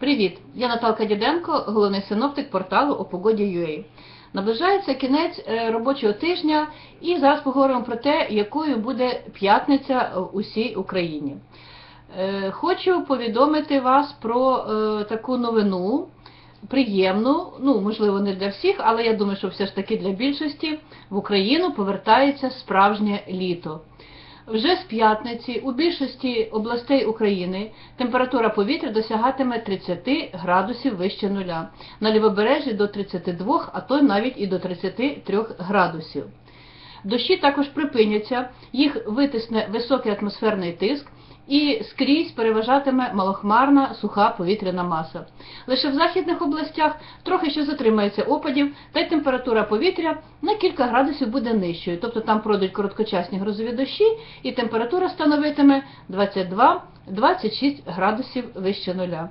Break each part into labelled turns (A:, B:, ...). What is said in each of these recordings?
A: Привіт! Я Наталка Діденко, головний синоптик порталу о погоді.ua. Наближається кінець е, робочого тижня, і зараз поговоримо про те, якою буде п'ятниця у всій Україні. Е, Хочу повідомити вас про е, таку новину, приємну, ну можливо, не для всіх, але я думаю, що все ж таки для більшості в Україну повертається справжнє літо. Вже з п'ятниці у більшості областей України температура повітря досягатиме 30 градусів вище нуля, на лівобережжі до 32, а то навіть і до 33 градусів. Дощі також припиняться, їх витисне високий атмосферний тиск і скрізь переважатиме малохмарна суха повітряна маса. Лише в західних областях трохи ще затримається опадів, та й температура повітря на кілька градусів буде нижчою, тобто там пройдуть короткочасні грозові дощі, і температура становитиме 22-26 градусів вище нуля.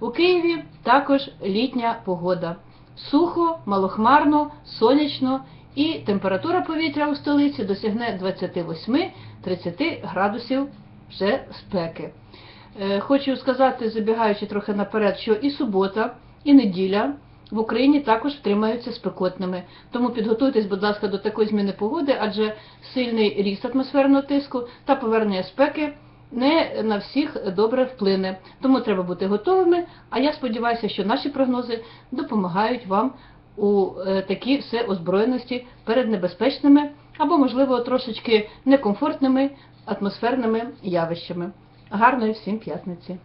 A: У Києві також літня погода. Сухо, малохмарно, сонячно і температура повітря у столиці досягне 28-30 градусів вже спеки. Е, Хочу сказати, забігаючи трохи наперед, що і субота, і неділя в Україні також втримаються спекотними. Тому підготуйтесь, будь ласка, до такої зміни погоди, адже сильний ріст атмосферного тиску та повернення спеки не на всіх добре вплине. Тому треба бути готовими. А я сподіваюся, що наші прогнози допомагають вам у е, такій всеозброєності перед небезпечними або, можливо, трошечки некомфортними атмосферними явищами. Гарної всім п'ятниці!